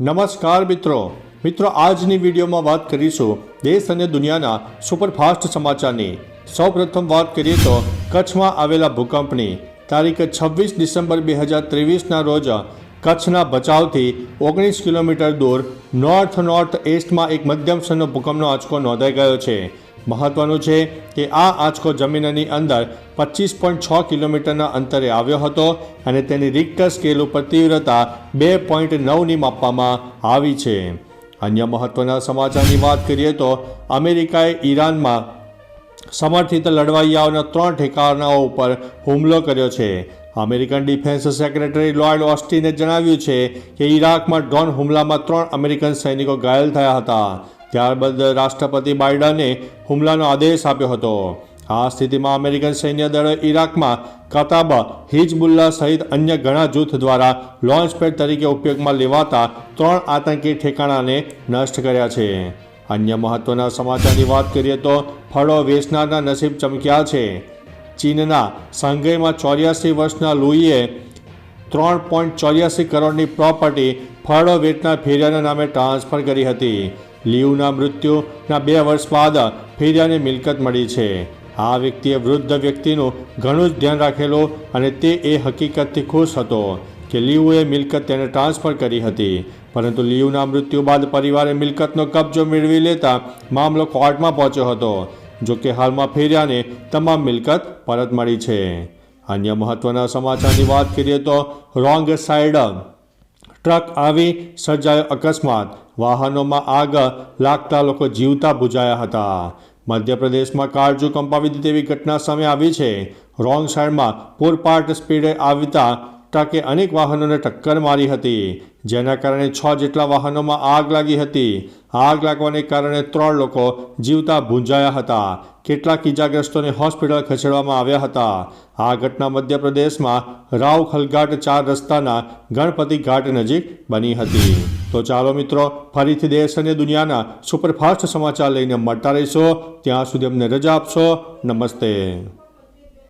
નમસ્કાર મિત્રો. મિત્રો, આજની વિડીયોમાં વાત કરીશું દેશ અને દુનિયાના સુપરફાસ્ટ સમાચારની. સૌપ્રથમ વાત કરીએ તો કચ્છમાં આવેલા ભૂકંપની. તારીખ છવ્વીસ ડિસેમ્બર બે હજાર ત્રેવીસના રોજ કચ્છના બચાવથી ઓગણીસ કિલોમીટર દૂર નોર્થ નોર્થ ઇસ્ટમાં એક મધ્યમ સ્તરનો ભૂકંપનો આંચકો નોંધાઈ ગયો છે. મહત્વનું છે કે આ આંચકો જમીનની અંદર પચીસ પોઈન્ટ છ કિલોમીટરના અંતરે આવ્યો હતો અને તેની રિક્ટર સ્કેલ ઉપર તીવ્રતા બે પોઈન્ટ નવની માપવામાં આવી છે. અન્ય મહત્વના સમાચારની વાત કરીએ તો અમેરિકાએ ઈરાનમાં સમર્થિત લડવાઈયાઓના ત્રણ ઠેકાણાઓ ઉપર હુમલો કર્યો છે. અમેરિકન ડિફેન્સ સેક્રેટરી લોયડ ઓસ્ટિને જણાવ્યું છે કે ઈરાકમાં ડ્રોન હુમલામાં ત્રણ અમેરિકન સૈનિકો ઘાયલ થયા હતા. ત્યારબાદ રાષ્ટ્રપતિ બાઇડને હુમલાનો આદેશ આપ્યો હતો. આ સ્થિતિમાં અમેરિકન સૈન્ય દળોએ ઈરાકમાં કતાબ હિજબુલ્લા સહિત અન્ય ઘણા જૂથ દ્વારા લોન્ચ પેડ તરીકે ઉપયોગમાં લેવાતા ત્રણ આતંકી ઠેકાણાને નષ્ટ કર્યા છે. અન્ય મહત્વના સમાચારની વાત કરીએ તો ફળો વેચનારના નસીબ ચમક્યા છે. ચીનના સંઘઈમાં ચોર્યાસી વર્ષના લુઈએ ત્રણ પોઈન્ટ ચોર્યાસી કરોડની પ્રોપર્ટી ફાળો વેચનાર ફેરિયાના નામે ટ્રાન્સફર કરી હતી. લીવના મૃત્યુના બે વર્ષ બાદ ફેરિયાને મિલકત મળી છે. આ વ્યક્તિએ વૃદ્ધ વ્યક્તિનું ઘણું જ ધ્યાન રાખેલું અને તે એ હકીકતથી ખુશ હતો કે લીવુએ મિલકત તેને ટ્રાન્સફર કરી હતી. પરંતુ લીવના મૃત્યુ બાદ પરિવારે મિલકતનો કબજો મેળવી લેતા મામલો કોર્ટમાં પહોંચ્યો હતો જો કે હાલમાં ફેરિયાને તમામ મિલકત પરત મળી છે. અન્ય મહત્વના સમાચારની વાત કરીએ તો રોંગ સાઈડ ટ્રક આવી સર્જાયો અકસ્માત. વાહનોમાં આગ લાગતા લોકો જીવતા બુજાયા હતા. મધ્યપ્રદેશમાં કાળજુ કંપાવી દીધી તેવી ઘટના સામે આવી છે. રોંગ સાઈડમાં પૂરપાટ સ્પીડે આવતા ટ્રકે અનેક વાહનોને ટક્કર મારી હતી. જેના કારણે છ જેટલા વાહનોમાં આગ લાગી હતી. આગ લાગવાને કારણે ત્રણ લોકો જીવતા ભૂંજાયા હતા. કેટલાક ઇજાગ્રસ્તોને હોસ્પિટલ ખસેડવામાં આવ્યા હતા. આ ઘટના મધ્યપ્રદેશમાં રાવ ખલઘાટ ચાર રસ્તાના ગણપતિ ઘાટ નજીક બની હતી. તો ચાલો મિત્રો, ફરીથી દેશ અને દુનિયાના સુપરફાસ્ટ સમાચાર લઈને મળતા રહીશો. ત્યાં સુધી અમને રજા આપશો. નમસ્તે.